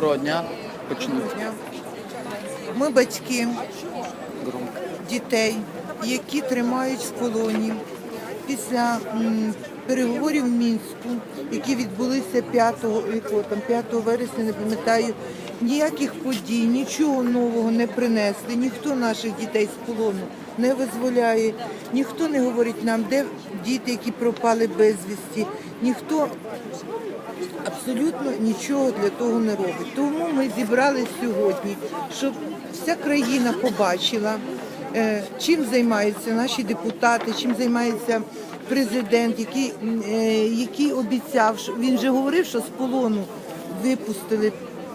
Доброго дня. Почнемо. Ми батьки дітей, які тримають в полоні після м, переговорів в Мінську, які відбулися 5, якого там, 5 вересня, не пам'ятаю, ніяких подій, нічого нового не принесли, ніхто наших дітей з полону не визволяє, ніхто не говорить нам, де діти, які пропали безвісті, ніхто абсолютно нічого для того не робить. Тому ми зібрали сьогодні, щоб вся країна побачила, е, чим займаються наші депутати, чим займається президент, який, е, який обіцяв, він вже говорив, що з полону випустили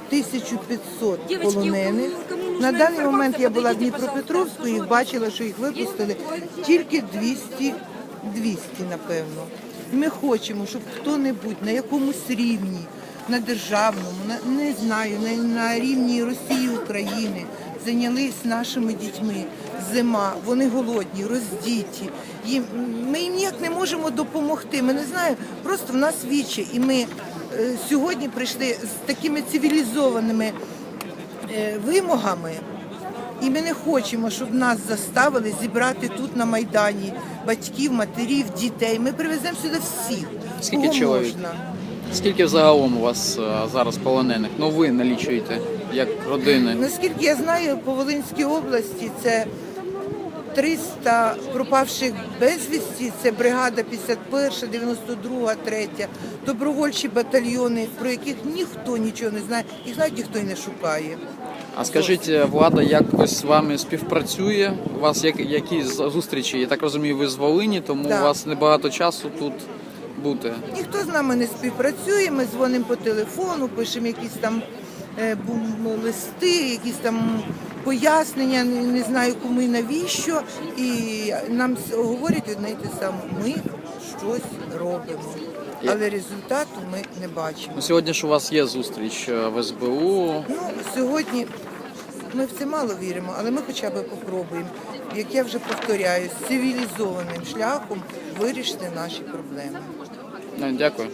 1500 полонених. На даний момент я була в Дніпропетровську і бачила, що їх випустили тільки 200, 200 напевно. І Ми хочемо, щоб хто-небудь на якомусь рівні, на державному, на не знаю, на, на рівні Росії України зайнялись нашими дітьми. Зима, вони голодні, роздіті. Їм ми їм ніяк не можемо допомогти. Ми не знаємо, просто в нас вічі. І ми е, сьогодні прийшли з такими цивілізованими е, вимогами. І ми не хочемо, щоб нас заставили зібрати тут на Майдані батьків, матерів, дітей. Ми привеземо сюди всіх. Скільки кого чоловік? можна. Скільки загалом у вас е, зараз полонених? Ну ви налічуєте як родини. Наскільки я знаю, по Волинській області це 300 пропавших безвісті, це бригада 51, 92, 3, добровольчі батальйони, про яких ніхто нічого не знає, їх навіть ніхто й не шукає. А скажіть, е, влада якось з вами співпрацює? У вас як, які зустрічі? Я так розумію, ви з Волині, тому Так. у вас небагато часу тут бути. Ніхто з нами не співпрацює, ми дзвонимо по телефону, пишемо якісь там е, бум- листи, якісь там пояснення, не, знаю кому і навіщо. І нам говорять одне й те саме. Ми щось робимо. Але результату ми не бачимо. Сьогодні ж у вас є зустріч е, в СБУ. Ну, сьогодні ми в це мало віримо, але ми хоча б попробуємо, як я вже повторяю, з цивілізованим шляхом вирішити наші проблеми. Е, Дякую.